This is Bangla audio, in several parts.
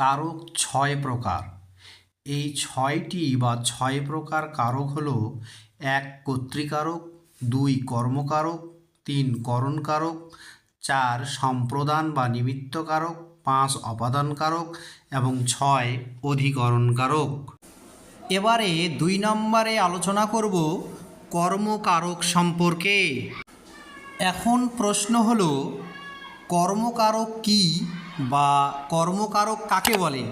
কারক ছয় প্রকার। এই ছয়টি বা ছয় প্রকার কারক হল এক কর্তৃকারক, দুই কর্মকারক, তিন করণকারক, চার সম্প্রদান বা নিমিত্তকারক, পাঁচ অপাদানকারক এবং ছয় অধিকরণকারক। এবারে দুই নম্বরে আলোচনা করব কর্মকারক সম্পর্কে। এখন প্রশ্ন হলো, কর্মকারক কি? বা কর্মকারক কাকে বলে?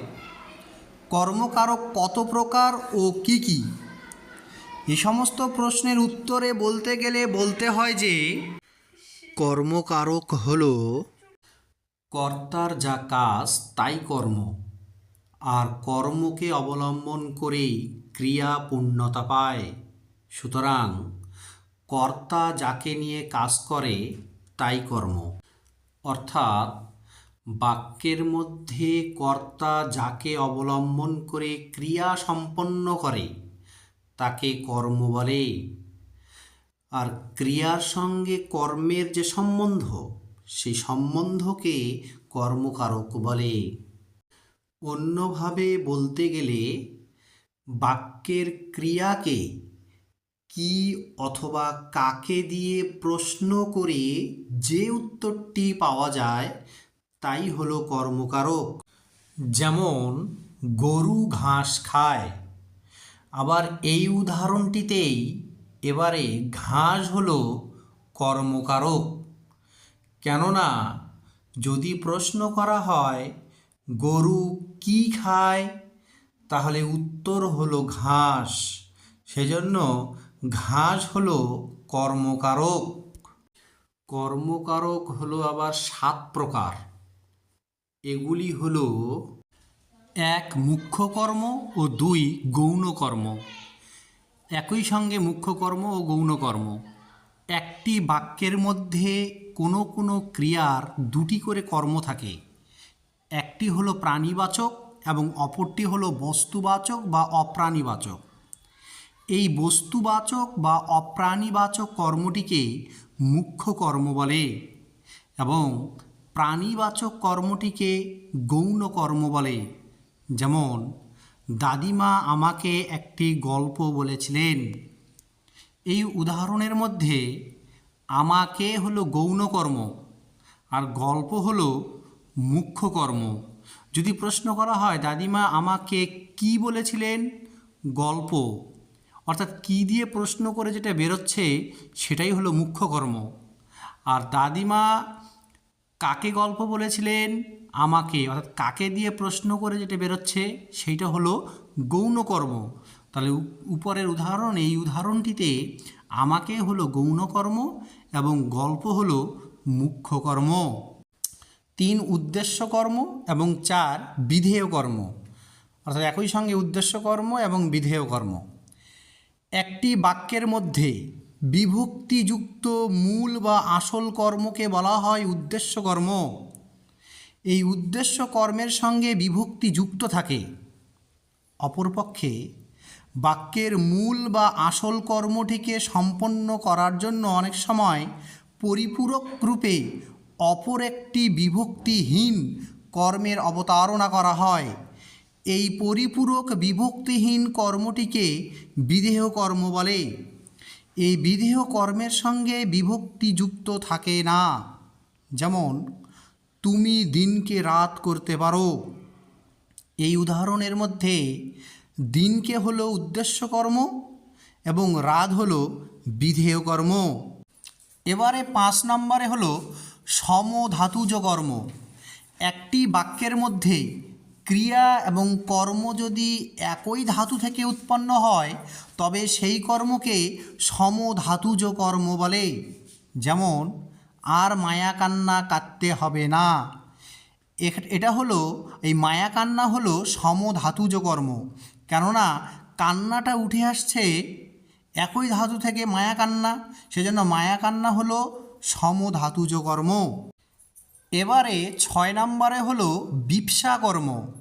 কর্মকারক কত প্রকার ও কি কি? এই সমস্ত প্রশ্নের উত্তরে বলতে গেলে বলতে হয় যে, কর্মকারক হল কর্তার যা কাজ তাই কর্ম, আর কর্মকে অবলম্বন করেই ক্রিয়া পূর্ণতা পায়। সুতরাং কর্তা যাকে নিয়ে কাজ করে তাই কর্ম। অর্থাৎ বাক্যের মধ্যে কর্তা যাকে অবলম্বন করে ক্রিয়া সম্পন্ন করে, তাকে কর্ম বলে। আর ক্রিয়ার সঙ্গে কর্মের যে সম্বন্ধ সেই সম্বন্ধকে কর্মকারক বলে। অন্যভাবে বলতে গেলে, বাক্যের ক্রিয়াকে কি অথবা কাকে দিয়ে প্রশ্ন করে যে উত্তরটি পাওয়া যায় তাই হলো কর্মকারক। যেমন, গরু ঘাস খায়। আবার এই উদাহরণটিতেই এবারে ঘাস হলো কর্মকারক। কেননা, যদি প্রশ্ন করা হয়, গরু কি খায়? তাহলে উত্তর হলো ঘাস। সেজন্য ঘাস হলো কর্মকারক। কর্মকারক হলো আবার সাত প্রকার। এগুলি হল এক মুখ্য কর্ম ও দুই গৌণ কর্ম। একই সঙ্গে মুখ্য কর্ম ও গৌণ কর্ম। একটি বাক্যের মধ্যে কোনো কোনো ক্রিয়ার দুটি করে কর্ম থাকে। একটি হলো প্রাণীবাচক এবং অপরটি হলো বস্তুবাচক বা অপ্রাণীবাচক। এই বস্তুবাচক বা অপ্রাণীবাচক কর্মটিকে মুখ্য কর্ম বলে এবং প্রাণীবাচক কর্মটিকে গৌণ কর্ম বলে। যেমন, দাদিমা আমাকে একটি গল্প বলেছিলেন। এই উদাহরণের মধ্যে, আমাকে হলো গৌণ কর্ম, আর গল্প হলো মুখ্য কর্ম। যদি প্রশ্ন করা হয়, দাদিমা আমাকে কি বলেছিলেন? গল্প। অর্থাৎ কি দিয়ে প্রশ্ন করে যেটা বেরোচ্ছে, সেটাই হলো মুখ্য কর্ম। আর দাদিমা কাকে গল্প বলেছিলেন? আমাকে। অর্থাৎ কাকে দিয়ে প্রশ্ন করে যেটা বেরোচ্ছে, সেইটা হলো গৌণকর্ম। তাহলে উপরের উদাহরণ, এই উদাহরণটিতে আমাকে হলো গৌণকর্ম এবং গল্প হলো মুখ্য কর্ম তিন উদ্দেশ্য কর্ম এবং চার বিধেয় কর্ম অর্থাৎ একই সঙ্গে উদ্দেশ্য কর্ম এবং বিধেয় কর্ম একটি বাক্যের মধ্যে বিভক্তিযুক্ত মূল বা আসল কর্মকে বলা হয় উদ্দেশ্য কর্ম এই উদ্দেশ্য কর্মের সঙ্গে বিভক্তি যুক্ত থাকে। অপরপক্ষে, বাক্যের মূল বা আসল কর্মটিকে সম্পন্ন করার জন্য অনেক সময় পরিপূরক রূপে অপর একটি বিভক্তিহীন কর্মের অবতারণা করা হয়। এই পরিপূরক বিভক্তিহীন কর্মটিকে বিদেহ কর্ম বলে। এই বিদেহ কর্মের সঙ্গে বিভক্তি যুক্ত থাকে না। যেমন, তুমি দিনকে রাত করতে পারো। এই উদাহরণের মধ্যে দিনকে হলো উদ্দেশ্য কর্ম এবং রাত হলো বিধেয় কর্ম। এবারে পাঁচ নম্বরে হলো সমধাতুজ কর্ম। একটি বাক্যের মধ্যে ক্রিয়া এবং কর্ম যদি একই ধাতু থেকে উৎপন্ন হয়, তবে সেই কর্মকে সমধাতুজ কর্ম বলে। যেমন, আর মায়া কান্না কাটতে হবে না। এটা হলো, এই মায়া কান্না হলো সমধাতুজ কর্ম। কেননা, কান্নাটা উঠে আসছে একই ধাতু থেকে মায়া কান্না, সেজন্য মায়া কান্না হলো সমধাতুজ কর্ম। এবারে ছয় নম্বরে হলো বিপসা কর্ম।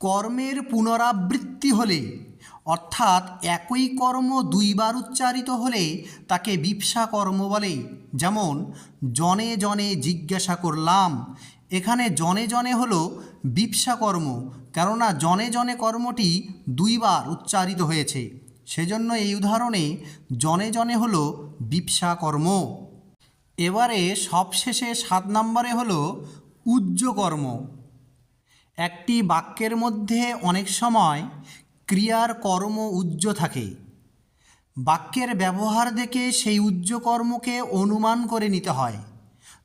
কর্মের পুনরাবৃত্তি হলে, অর্থাৎ একই কর্ম দুইবার উচ্চারিত হলে তাকে বিপসা কর্ম বলে। যেমন, জনে জনে জিজ্ঞাসা করলাম। এখানে জনে জনে হলো বিপসা কর্ম, কেননা জনে জনে কর্মটি দুইবার উচ্চারিত হয়েছে। সেজন্য এই উদাহরণে জনে জনে হলো বিপসা কর্ম। এবারে সবশেষে সাত নম্বরে হলো উজ্জ কর্ম একটি বাক্যের মধ্যে অনেক সময় ক্রিয়ার কর্ম উজ্জ থাকে। বাক্যের ব্যবহার দেখে সেই উজ্জ কর্মকে অনুমান করে নিতে হয়।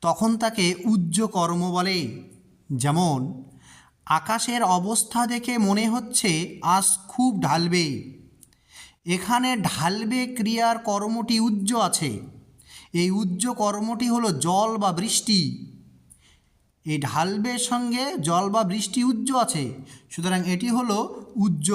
তখন তাকে উজ্জ কর্ম বলে। যেমন, আকাশের অবস্থা দেখে মনে হচ্ছে আজ খুব ঢালবে। এখানে ঢালবে ক্রিয়ার কর্মটি উজ্জ আছে। এই উজ্জ কর্মটি হলো জল বা বৃষ্টি। এই ঢালবের সঙ্গে জল বা বৃষ্টি উজ্জ আছে। সুতরাং এটি হলো উজ্জ